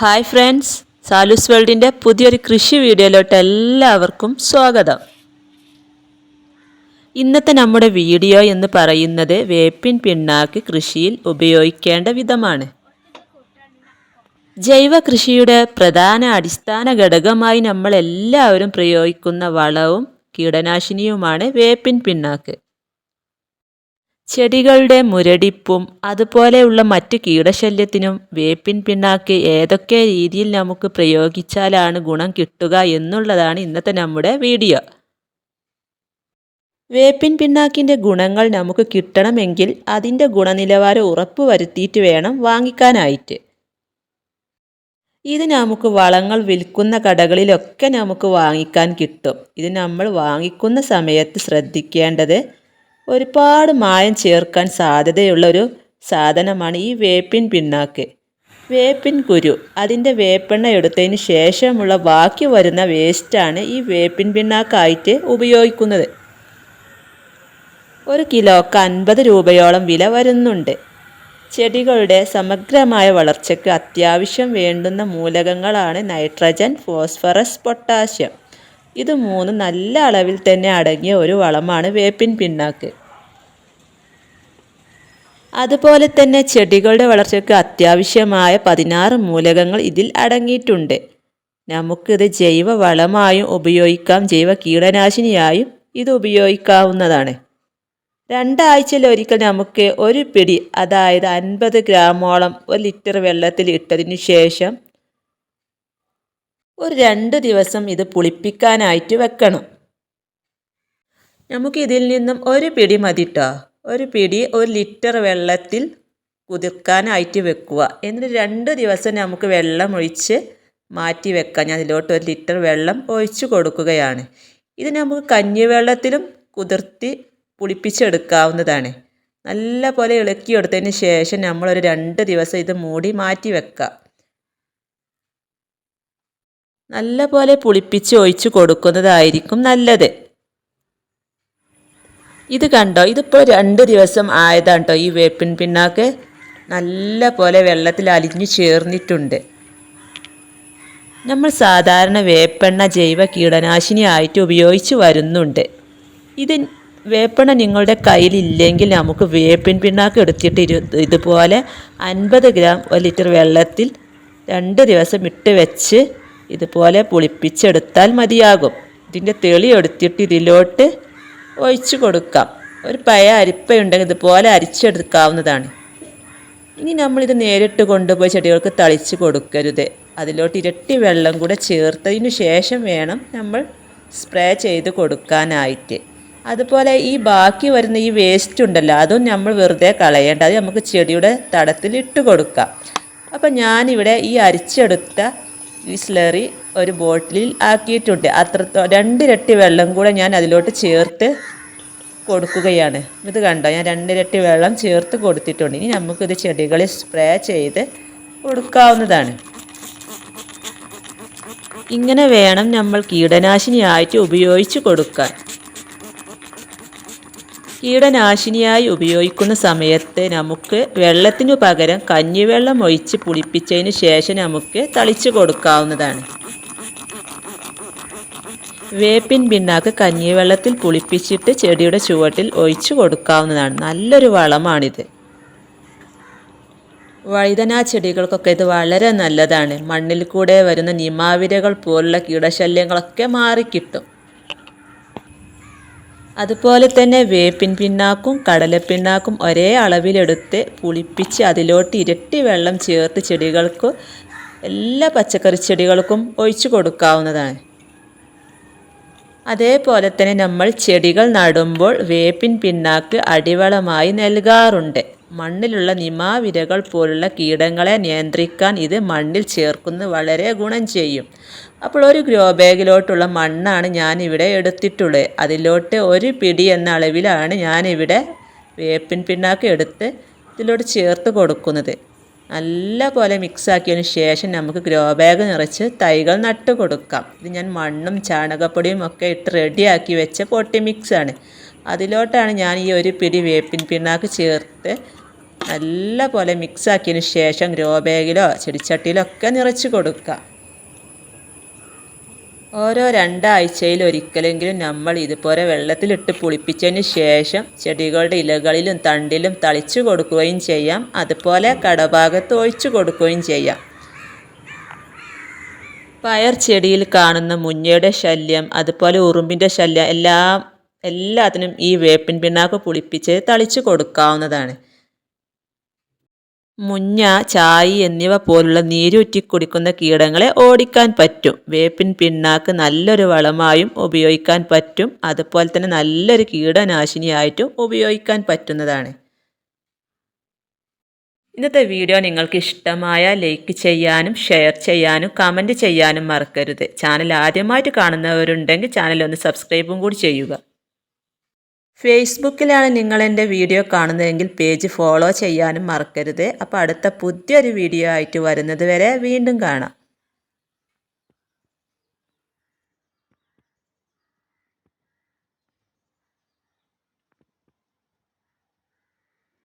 Hi friends സാലൂസ് വേൾഡിന്റെ പുതിയൊരു കൃഷി വീഡിയോയിലോട്ട് എല്ലാവർക്കും സ്വാഗതം. ഇന്നത്തെ നമ്മുടെ വീഡിയോ എന്ന് പറയുന്നത് വേപ്പിൻ പിണ്ണാക്ക് കൃഷിയിൽ ഉപയോഗിക്കേണ്ട വിധമാണ്. ജൈവ കൃഷിയുടെ പ്രധാന അടിസ്ഥാന ഘടകമായി നമ്മൾ എല്ലാവരും പ്രയോഗിക്കുന്ന വളവും കീടനാശിനിയുമാണ് വേപ്പിൻ പിണ്ണാക്ക്. ചെടികളുടെ മുരടിപ്പും അതുപോലെയുള്ള മറ്റു കീടശല്യത്തിനും വേപ്പിൻ പിണ്ണാക്ക് ഏതൊക്കെ രീതിയിൽ നമുക്ക് പ്രയോഗിച്ചാലാണ് ഗുണം കിട്ടുക എന്നുള്ളതാണ് ഇന്നത്തെ നമ്മുടെ വീഡിയോ. വേപ്പിൻ പിണ്ണാക്കിന്റെ ഗുണങ്ങൾ നമുക്ക് കിട്ടണമെങ്കിൽ അതിന്റെ ഗുണനിലവാരം ഉറപ്പുവരുത്തിയിട്ട് വേണം വാങ്ങിക്കാനായിട്ട്. ഇത് നമുക്ക് വളങ്ങൾ വിൽക്കുന്ന കടകളിലൊക്കെ നമുക്ക് വാങ്ങിക്കാൻ കിട്ടും. ഇത് നമ്മൾ വാങ്ങിക്കുന്ന സമയത്ത് ശ്രദ്ധിക്കേണ്ടത് ഒരുപാട് മായം ചേർക്കാൻ സാധ്യതയുള്ള ഒരു സാധനമാണ് ഈ വേപ്പിൻ പിണ്ണാക്ക്. വേപ്പിൻ കുരു. അതിന്റെ വേപ്പെണ്ണ എടുത്തതിന് ശേഷമുള്ള ബാക്കി വരുന്ന വേസ്റ്റാണ് ഈ വേപ്പിൻ പിണ്ണാക്കായിട്ട് ഉപയോഗിക്കുന്നത്. ഒരു കിലോക്ക് അൻപത് രൂപയോളം വില വരുന്നുണ്ട്. ചെടികളുടെ സമഗ്രമായ വളർച്ചയ്ക്ക് അത്യാവശ്യം വേണ്ടുന്ന മൂലകങ്ങളാണ് നൈട്രജൻ ഫോസ്ഫറസ് പൊട്ടാസ്യം ഇത് മൂന്ന് നല്ല അളവിൽ തന്നെ അടങ്ങിയ ഒരു വളമാണ് വേപ്പിൻ പിണ്ണാക്ക്. അതുപോലെ തന്നെ ചെടികളുടെ വളർച്ചയ്ക്ക് അത്യാവശ്യമായ പതിനാറ് മൂലകങ്ങൾ ഇതിൽ അടങ്ങിയിട്ടുണ്ട്. നമുക്കിത് ജൈവ വളമായും ഉപയോഗിക്കാം ജൈവ കീടനാശിനിയായും ഇത് ഉപയോഗിക്കാവുന്നതാണ്. രണ്ടാഴ്ചയിൽ ഒരിക്കൽ നമുക്ക് ഒരു പിടി അതായത് അൻപത് ഗ്രാമോളം ഒരു ലിറ്റർ വെള്ളത്തിൽ ഇട്ടതിന് ശേഷം ഒരു രണ്ട് ദിവസം ഇത് പുളിപ്പിക്കാനായിട്ട് വെക്കണം. നമുക്ക് ഇതിൽ നിന്നും ഒരു പിടി മതിട്ടോ ഒരു പിടി ഒരു ലിറ്റർ വെള്ളത്തിൽ കുതിർക്കാനായിട്ട് വെക്കുക. എന്നിട്ട് രണ്ട് ദിവസം നമുക്ക് വെള്ളം ഒഴിച്ച് മാറ്റി വെക്കാം. ഞാൻ അതിലോട്ട് ഒരു ലിറ്റർ വെള്ളം ഒഴിച്ചു കൊടുക്കുകയാണ്. ഇത് നമുക്ക് കഞ്ഞിവെള്ളത്തിലും കുതിർത്തി പുളിപ്പിച്ചെടുക്കാവുന്നതാണ്. നല്ല പോലെ ഇളക്കിയെടുത്തതിന് ശേഷം നമ്മളൊരു രണ്ട് ദിവസം ഇത് മൂടി മാറ്റി വെക്കാം. നല്ല പോലെ പുളിപ്പിച്ച് ഒഴിച്ച് കൊടുക്കുന്നതായിരിക്കും നല്ലത്. ഇത് കണ്ടോ? ഇതിപ്പോൾ രണ്ട് ദിവസം ആയതാണ് കേട്ടോ ഈ വേപ്പിൻ പിണ്ണാക്ക്. നല്ല പോലെ വെള്ളത്തിൽ അലിഞ്ഞു ചേർന്നിട്ടുണ്ട്. നമ്മൾ സാധാരണ വേപ്പെണ്ണ ജൈവ കീടനാശിനി ആയിട്ട് ഉപയോഗിച്ച് വരുന്നുണ്ട്. ഇത് വേപ്പെണ്ണ നിങ്ങളുടെ കയ്യിലില്ലെങ്കിൽ നമുക്ക് വേപ്പിൻ പിണ്ണാക്ക് എടുത്തിട്ട് ഇരു ഇതുപോലെ അൻപത് ഗ്രാം ഒരു ലിറ്റർ വെള്ളത്തിൽ രണ്ട് ദിവസം ഇട്ട് വെച്ച് ഇതുപോലെ പുളിപ്പിച്ചെടുത്താൽ മതിയാകും. ഇതിന്റെ തെളി എടുത്തിട്ട് ഇതിലോട്ട് ഒഴിച്ചു കൊടുക്കാം. ഒരു പഴയ അരിപ്പയുണ്ടെങ്കിൽ ഇതുപോലെ അരിച്ചെടുക്കാവുന്നതാണ്. ഇനി നമ്മളിത് നേരിട്ട് കൊണ്ടുപോയി ചെടികൾക്ക് തളിച്ച് കൊടുക്കരുത്. അതിലോട്ട് ഇരട്ടി വെള്ളം കൂടെ ചേർത്തതിന് ശേഷം വേണം നമ്മൾ സ്പ്രേ ചെയ്ത് കൊടുക്കാനായിട്ട്. അതുപോലെ ഈ ബാക്കി വരുന്ന ഈ വേസ്റ്റ് ഉണ്ടല്ലോ അതും നമ്മൾ വെറുതെ കളയേണ്ട. അത് നമുക്ക് ചെടിയുടെ തടത്തിൽ ഇട്ട് കൊടുക്കാം. അപ്പം ഞാനിവിടെ ഈ അരിച്ചെടുത്ത ഈ ഒരു ബോട്ടിലിൽ ആക്കിയിട്ടുണ്ട്. അത്ര രണ്ടിരട്ടി വെള്ളം കൂടെ ഞാൻ അതിലോട്ട് ചേർത്ത് കൊടുക്കുകയാണ്. ഇത് കണ്ടോ? ഞാൻ രണ്ടിരട്ടി വെള്ളം ചേർത്ത് കൊടുത്തിട്ടുണ്ട്. ഇനി നമുക്കിത് ചെടികളിൽ സ്പ്രേ ചെയ്ത് കൊടുക്കാവുന്നതാണ്. ഇങ്ങനെ വേണം നമ്മൾ കീടനാശിനിയായിട്ട് ഉപയോഗിച്ച് കൊടുക്കാൻ. കീടനാശിനിയായി ഉപയോഗിക്കുന്ന സമയത്ത് നമുക്ക് വെള്ളത്തിനു പകരം കഞ്ഞിവെള്ളം ഒഴിച്ച് പുളിപ്പിച്ചതിന് ശേഷം നമുക്ക് തളിച്ചു കൊടുക്കാവുന്നതാണ്. വേപ്പിൻ പിണ്ണാക്ക് കഞ്ഞിവെള്ളത്തിൽ പുളിപ്പിച്ചിട്ട് ചെടിയുടെ ചുവട്ടിൽ ഒഴിച്ചു കൊടുക്കാവുന്നതാണ്. നല്ലൊരു വളമാണിത്. വഴുതന ചെടികൾക്കൊക്കെ ഇത് വളരെ നല്ലതാണ്. മണ്ണിൽ കൂടെ വരുന്ന നിമാവിരകൾ പോലുള്ള കീടശല്യങ്ങളൊക്കെ മാറിക്കിട്ടും. അതുപോലെ തന്നെ വേപ്പിൻ പിണ്ണാക്കും കടലപ്പിണ്ണാക്കും ഒരേ അളവിലെടുത്ത് പുളിപ്പിച്ച് അതിലോട്ട് ഇരട്ടി വെള്ളം ചേർത്ത് ചെടികൾക്ക് എല്ലാ പച്ചക്കറി ചെടികൾക്കും ഒഴിച്ചു കൊടുക്കാവുന്നതാണ്. അതേപോലെ തന്നെ നമ്മൾ ചെടികൾ നടുമ്പോൾ വേപ്പിൻ പിണ്ണാക്ക് അടിവളമായി നൽകാറുണ്ട്. മണ്ണിലുള്ള നിമാവിരകൾ പോലുള്ള കീടങ്ങളെ നിയന്ത്രിക്കാൻ ഇത് മണ്ണിൽ ചേർക്കുന്നത് വളരെ ഗുണം ചെയ്യും. അപ്പോൾ ഒരു ഗ്രോ ബാഗിലോട്ടുള്ള മണ്ണാണ് ഞാനിവിടെ എടുത്തിട്ടുള്ളത്. അതിലോട്ട് ഒരു പിടി എന്ന അളവിലാണ് ഞാനിവിടെ വേപ്പിൻ പിണ്ണാക്ക് എടുത്ത് ഇതിലോട്ട് ചേർത്ത് കൊടുക്കുന്നത്. നല്ല പോലെ മിക്സാക്കിയതിന് ശേഷം നമുക്ക് ഗ്രോ ബാഗ് നിറച്ച് തൈകൾ നട്ട് കൊടുക്കാം. ഇത് ഞാൻ മണ്ണും ചാണകപ്പൊടിയും ഒക്കെ ഇട്ട് റെഡിയാക്കി വെച്ച പൊട്ടി മിക്സാണ് അതിലോട്ടാണ് ഞാൻ ഈ ഒരു പിടി വേപ്പിൻ പിണ്ണാക്ക് ചേർത്ത് നല്ല പോലെ മിക്സ് ആക്കിയതിന് ശേഷം ഗ്രോ ബാഗിലോ ചെടിച്ചട്ടിയിലോ ഒക്കെ നിറച്ച് കൊടുക്കുക. ഓരോ രണ്ടാഴ്ചയിൽ ഒരിക്കലെങ്കിലും നമ്മൾ ഇതുപോലെ വെള്ളത്തിലിട്ട് പുളിപ്പിച്ചതിന് ശേഷം ചെടികളുടെ ഇലകളിലും തണ്ടിലും തളിച്ചു കൊടുക്കുകയും ചെയ്യാം. അതുപോലെ കടഭാഗത്ത് ഒഴിച്ചു കൊടുക്കുകയും ചെയ്യാം. പയർ ചെടിയിൽ കാണുന്ന മുഞ്ഞയുടെ ശല്യം അതുപോലെ ഉറുമ്പിന്റെ ശല്യം എല്ലാം എല്ലാത്തിനും ഈ വേപ്പിൻ പിണ്ണാക്ക് പുളിപ്പിച്ച് തളിച്ചു കൊടുക്കാവുന്നതാണ്. മുഞ്ഞ ചായി എന്നിവ പോലുള്ള നീരൂറ്റി കുടിക്കുന്ന കീടങ്ങളെ ഓടിക്കാൻ പറ്റും. വേപ്പിൻ പിണ്ണാക്ക് നല്ലൊരു വളമായും ഉപയോഗിക്കാൻ പറ്റും. അതുപോലെ തന്നെ നല്ലൊരു കീടനാശിനിയായിട്ടും ഉപയോഗിക്കാൻ പറ്റുന്നതാണ്. ഇന്നത്തെ വീഡിയോ നിങ്ങൾക്ക് ഇഷ്ടമായ ലൈക്ക് ചെയ്യാനും ഷെയർ ചെയ്യാനും കമന്റ് ചെയ്യാനും മറക്കരുത്. ചാനൽ ആദ്യമായിട്ട് കാണുന്നവരുണ്ടെങ്കിൽ ചാനൽ ഒന്ന് സബ്സ്ക്രൈബും കൂടി ചെയ്യുക. ഫേസ്ബുക്കിലാണ് നിങ്ങൾ എന്റെ വീഡിയോ കാണുന്നതെങ്കിൽ പേജ് ഫോളോ ചെയ്യാനും മറക്കരുത്. അപ്പോൾ അടുത്ത പുതിയൊരു വീഡിയോ ആയിട്ട് വരുന്നത് വരെ വീണ്ടും കാണാം.